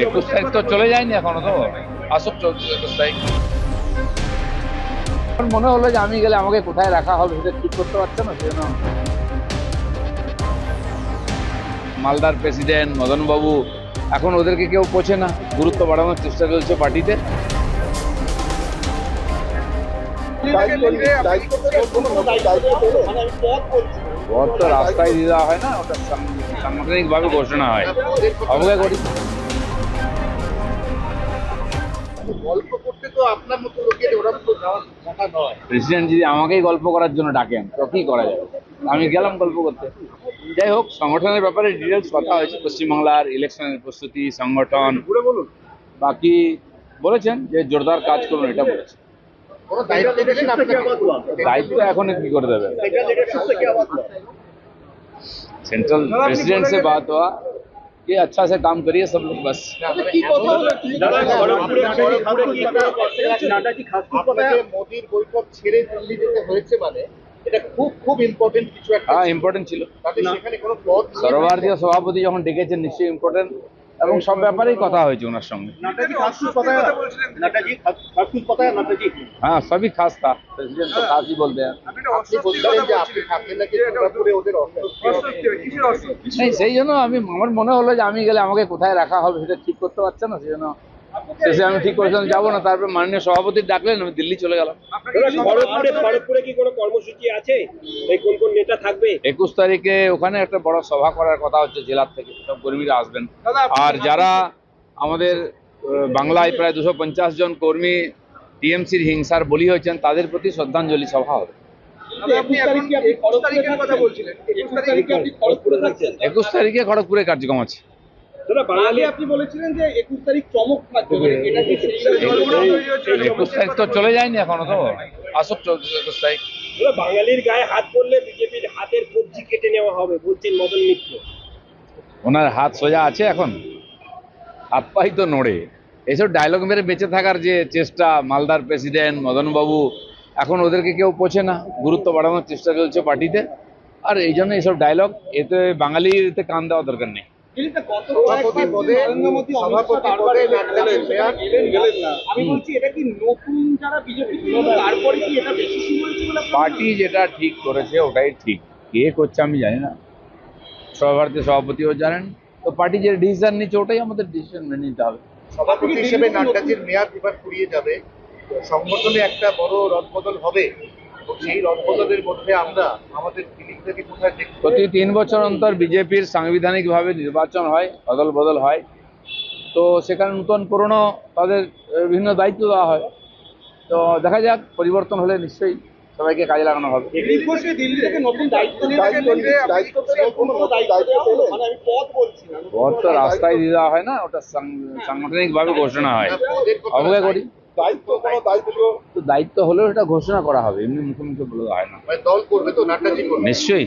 একুশ তারিখ তো চলে যায়নি এখনও তো? আসুক চলছে একুশ তারিখ মনে হলো যে আমি গেলে আমাকে কোথায় রাখা হবে সেটা ঠিক করতে পারছে না সেজন্য মালদার প্রেসিডেন্ট মদনবাবু এখন ওদেরকে কেউ পোছে না। গুরুত্ব বাড়ানোর চেষ্টা চলছে পার্টিতে। পদ তো রাস্তায় দিয়ে দেওয়া হয় না ওটা সাংগঠনিক ভাবে ঘোষণা হয়। অবজ্ঞা করি। গল্প করতে তো আপনার মতো লোকের ওরা তো কথা নয়। প্রেসিডেন্ট যদি আমাকেই গল্প করার জন্য ডাকেন তো কি করা যাবে? আমি গেলাম গল্প করতে। যাই হোক সংগঠনের ব্যাপারে ডিটেলস কথা হয়েছে। পশ্চিমবাংলার ইলেকশনের প্রস্তুতি সংগঠন। বলুন। বাকি বলেছেন যে জোরদার কাজ করুন এটা বলেছেন দায়িত্ব এখন কি করে দেবে? সেন্ট্রাল প্রেসিডেন্ট সে বাদ হওয়া कि अच्छा से काम करिए सब लोग बस আপনাকে মোদির বৈঠক ছেড়ে দিল্লি যেতে হয়েছে মানে এটা খুব খুব ইম্পর্টেন্ট কিছু একটা হ্যাঁ ইম্পর্টেন্ট ছিল তাতে সেখানে কোনো পদ নিয়ে সর্বভারতীয় সভাপতি যখন ডেকেছেন নিশ্চয়ই ইম্পর্টেন্ট এবং সব ব্যাপারেই কথা হয়েছে ওনার সঙ্গে নাটাজি খাসুস কথা নাটাজি খাসুস কথা নাটাজি हाँ सभी खास था प्रेसिडेंट तो खास ही बोलते हैं আপনি বলছিলেন যে আপনি থাকলেন নাকি দুর্গাপুরে ওদের অস্বস্তি नहीं সেই জন্য আমি আমার মনে হলো যে আমি গেলে আমাকে কোথায় রাখা হবে সেটা ঠিক করতে পারছে না সেই জন্য শেষে আমি ঠিক করেছিলাম যাবো না তারপর মাননীয় সভাপতি ডাকলেন আমি দিল্লি চলে গেলাম খড়গপুরে খড়গপুরে কি কোনো কর্মসূচি আছে এই কোন কোন নেতা থাকবে একুশ তারিখে ওখানে একটা বড় সভা করার কথা হচ্ছে জেলার থেকে সব কর্মীরা আসবেন আর যারা আমাদের আহ, বাংলায় প্রায় দুশো পঞ্চাশ জন কর্মী টিএমসির হিংসার বলি হয়েছেন তাদের প্রতি শ্রদ্ধাঞ্জলি সভা হবে। একুশ তারিখের কথা বলছিলেন। একুশ তারিখে খড়গপুরে কার্যক্রম আছে। দাদা বাঙালি আপনি বলেছিলেন যে একুশ তারিখ তো চলে যায়নি এখনও তো। আসুক চলছে একুশ তারিখ। বাঙালির গায়ে হাত পড়লে বিজেপির হাতের কবজি কেটে নেওয়া হবে বলছেন মদন মিত্র। ওনার হাত সোজা আছে এখন। হাত পাই তো নড়ে। এইসব ডায়লগ মেরে বেঁচে থাকার যে চেষ্টা মালদার প্রেসিডেন্ট মদনবাবু এখন ওদেরকে কেউ পোছে না। গুরুত্ব বাড়ানোর চেষ্টা চলছে পার্টিতে। আর এই জন্য এইসব ডায়লগ এতে বাঙালির এতে কান দেওয়া দরকার নেই। সভাপতি পদে সভাপতি পদে নাটকের মেয়াদ গেলেন না। আমি বলছি এটা কি নতুন যারা বিজেপি তারপরে কি এটা বেশি শুরু হয়েছে বলে আপনার পার্টি যেটা ঠিক করেছে ওটাই ঠিক। কে করছে আমি জানি না। সর্বভারতীয় সভাপতিও জানেন। তো পার্টি যে ডিসিশন নিচ্ছে ওটাই আমাদের ডিসিশন মেনে নিতে হবে। সভাপতি হিসেবে নাট্যাজির মেয়াদ এবার ফুরিয়ে যাবে। সংগঠনে একটা বড় রদবদল হবে। সেই রদবদলের মধ্যে আমরা আমাদের ফিলিংটাকে কোথায় প্রতি তিন বছর অন্তর বিজেপির সাংবিধানিকভাবে নির্বাচন হয় অদল বদল হয়। তো সেখানে নতুন পুরনো তাদের বিভিন্ন দায়িত্ব দেওয়া হয়। তো দেখা যাক পরিবর্তন হলে নিশ্চয়ই সবাইকে কাজে লাগানো হবে। মানে পদ পদ তো রাস্তায় দিয়ে দেওয়া হয় না ওটা সাংগঠনিক সাংগঠনিকভাবে ঘোষণা হয়। অবজ্ঞা করি। দায়িত্ব হলেও এটা ঘোষণা করা হবে এমনি মুখে মুখে বলে হয় না। মানে দল করবে তো নাট্যাজি নিশ্চয়ই।